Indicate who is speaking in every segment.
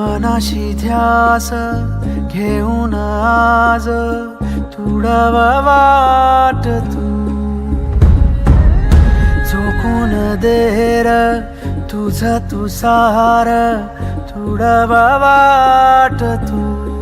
Speaker 1: मनाशी ध्यास घेऊन आज तुडव वाट तू. झोकून देर तुझ तुसार सार वाट तू.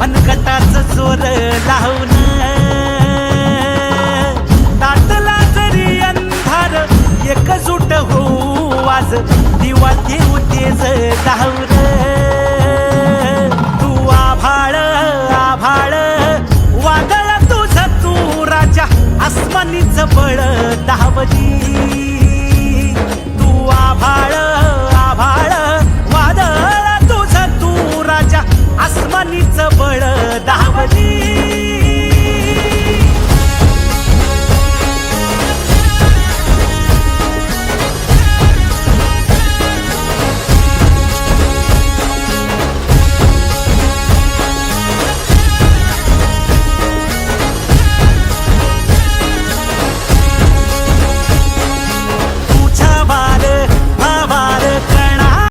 Speaker 1: गड्या मनकटाच जोर लावून ताटला जरी अंधार एकजूट होऊ आज दिवा देऊ तेज दावर तू आभाळ आभाळ वादळ तुझ तू राजा आसमानीच बळ धावली.